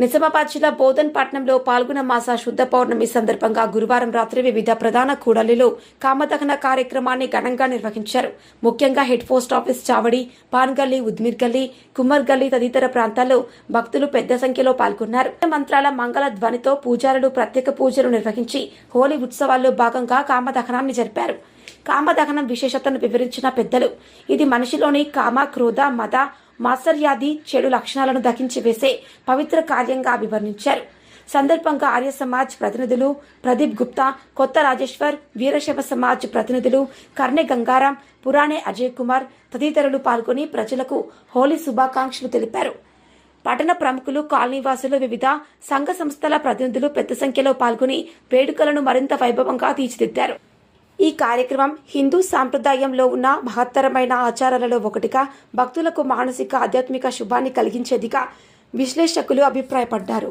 నిజామాబాద్ జిల్లా బోధన్ పట్నంలో పాల్గొన మాస శుద్ధ పౌర్ణమి సందర్భంగా గురువారం రాత్రి వివిధ ప్రధాన కూడలిలో కామదహన కార్యక్రమాన్ని ఘనంగా నిర్వహించారు. ముఖ్యంగా హెడ్ పోస్ట్ ఆఫీస్ చావడి పాన్గల్లి ఉద్మిర్ గల్లీ కుమ్మర్ గల్లీ తదితర ప్రాంతాల్లో భక్తులు పెద్ద సంఖ్యలో పాల్గొన్నారు. మంత్రాల మంగళ ధ్వనితో పూజారులు ప్రత్యేక పూజలు నిర్వహించి హోలీ ఉత్సవాల్లో భాగంగా కామదహనాన్ని జరిపారు. కామదహనం విశేషతను వివరించిన పెద్దలు ఇది మనిషిలోని కామ క్రోధ మత మాత్సర్యాది చెడు లక్షణాలను దహించి వేసే పవిత్ర కార్యంగా అభివర్ణించారు. సందర్భంగా ఆర్య సమాజ్ ప్రతినిధులు ప్రదీప్ గుప్తా కొత్త రాజేశ్వర్ వీరశైవ సమాజ్ ప్రతినిధులు కర్ణె గంగారాం పురాణే అజయ్ కుమార్ తదితరులు పాల్గొని ప్రజలకు హోలీ శుభాకాంక్షలు తెలిపారు. పట్టణ ప్రముఖులు కాలనీవాసులు వివిధ సంఘ సంస్థల ప్రతినిధులు పెద్ద సంఖ్యలో పాల్గొని వేడుకలను మరింత వైభవంగా తీర్చిదిద్దారు. ఈ కార్యక్రమం హిందూ సాంప్రదాయంలో ఉన్న మహత్తరమైన ఆచారాలలో ఒకటిగా భక్తులకు మానసిక ఆధ్యాత్మిక శుభాన్ని కలిగించేదిగా విశ్లేషకులు అభిప్రాయపడ్డారు.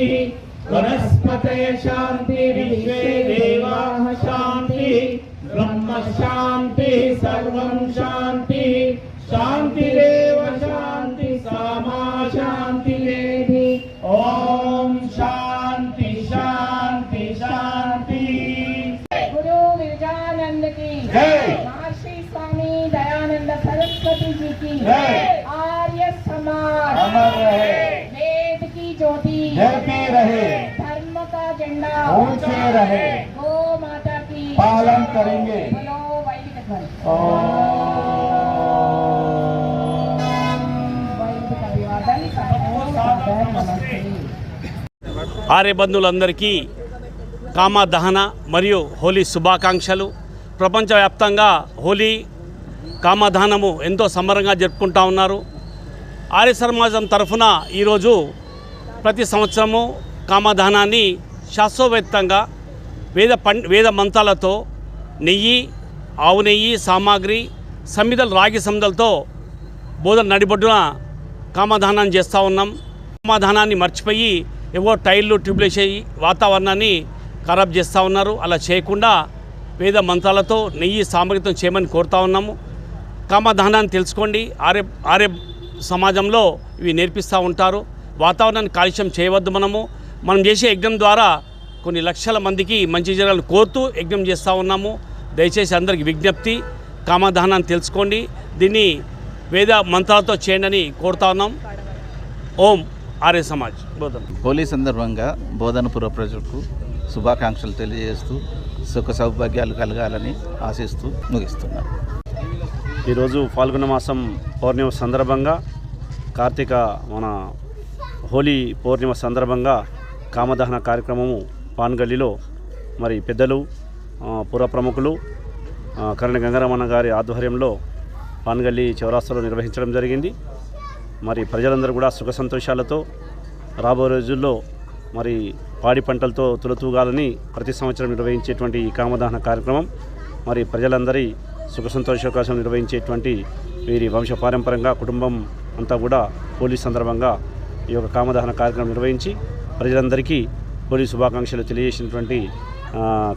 शान्तिः वनस्पतय शान्ति विश्वे देवाः शान्तिः ब्रह्म शान्तिः सर्वं शान्तिः शान्तिरेव शान्ति सामा शान्तिरेधि ॐ शान्ति शान्ति शान्ति गुरु विवेकानंद की जय। महर्षि स्वामी दयानंद सरस्वती जी की जय। झंडा ऊंचे रहे गो माता की पालन करेंगे बोलो वैदिक ध्वनि वैदिक अभिवादन सबको सादर नमस्ते ఆర్య బంధువులందరికీ కామ దహన మరియు హోలీ శుభాకాంక్షలు ప్రపంచవ్యాప్తంగా హోలీ కామదహనము ఎంతో సంబరంగా జరుపుకుంటా ఉన్నారు ఆర్య సమాజం తరఫున ఈరోజు ప్రతి సంవత్సరము కామదహనాన్ని శాస్త్రవేత్తంగా వేద పం వేద మంత్రాలతో నెయ్యి ఆవు నెయ్యి సామాగ్రి సమిదలు రాగి సమిదలతో బోధన నడిబొడ్డున కామధానాన్ని చేస్తూ ఉన్నాం. కామధానాన్ని మర్చిపోయి ఏవో టైర్లు ట్యూబ్లు అయ్యి వాతావరణాన్ని ఖరాబ్ చేస్తూ ఉన్నారు. అలా చేయకుండా వేద మంత్రాలతో నెయ్యి సామగ్రితం చేయమని కోరుతా ఉన్నాము. కామధానాన్ని తెలుసుకోండి. ఆర్య ఆర్య సమాజంలో ఇవి నేర్పిస్తూ ఉంటారు. వాతావరణాన్ని కాలుష్యం చేయవద్దు మనము. మనం చేసే యజ్ఞం ద్వారా కొన్ని లక్షల మందికి మంచి జరగాలని కోరుతూ యజ్ఞం చేస్తూ ఉన్నాము. దయచేసి అందరికి విజ్ఞప్తి కామదహనాన్ని తెలుసుకోండి. దీన్ని వేద మంత్రాలతో చేయండి అని కోరుతా ఉన్నాం. ఓం ఆర్య సమాజ్. బోధన. హోలీ సందర్భంగా బోధనపుర ప్రజలకు శుభాకాంక్షలు తెలియజేస్తూ సుఖ సౌభాగ్యాలు కలగాలని ఆశిస్తూ ముగిస్తున్నాను ఈరోజు ఫాల్గుణ మాసం పౌర్ణిమ సందర్భంగా కార్తీక మన హోలీ పౌర్ణిమ సందర్భంగా కామదహన కార్యక్రమము పాన్గల్లిలో మరి పెద్దలు పుర ప్రముఖులు కరణ గంగారామన్న గారి ఆధ్వర్యంలో పాన్గల్లి చౌరాస్తాలో నిర్వహించడం జరిగింది. మరి ప్రజలందరూ కూడా సుఖ సంతోషాలతో రాబోయే రోజుల్లో మరి పాడి పంటలతో తులతూగాలని ప్రతి సంవత్సరం నిర్వహించేటువంటి ఈ కామదహన కార్యక్రమం మరి ప్రజలందరి సుఖ సంతోష నిర్వహించేటువంటి వీరి వంశపారంపరంగా కుటుంబం అంతా కూడా హోలీ సందర్భంగా ఈ యొక్క కామదహన కార్యక్రమం నిర్వహించి ప్రజలందరికీ హోలీ శుభాకాంక్షలు తెలియజేసినటువంటి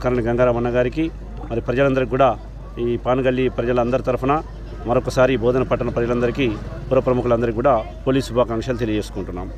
కరణ గంగారామన్న గారికి మరి ప్రజలందరికీ కూడా ఈ పానగల్లి ప్రజలందరి తరఫున మరొకసారి బోధన పట్టణ ప్రజలందరికీ పుర ప్రముఖులందరికీ కూడా హోలీ శుభాకాంక్షలు తెలియజేసుకుంటున్నాం.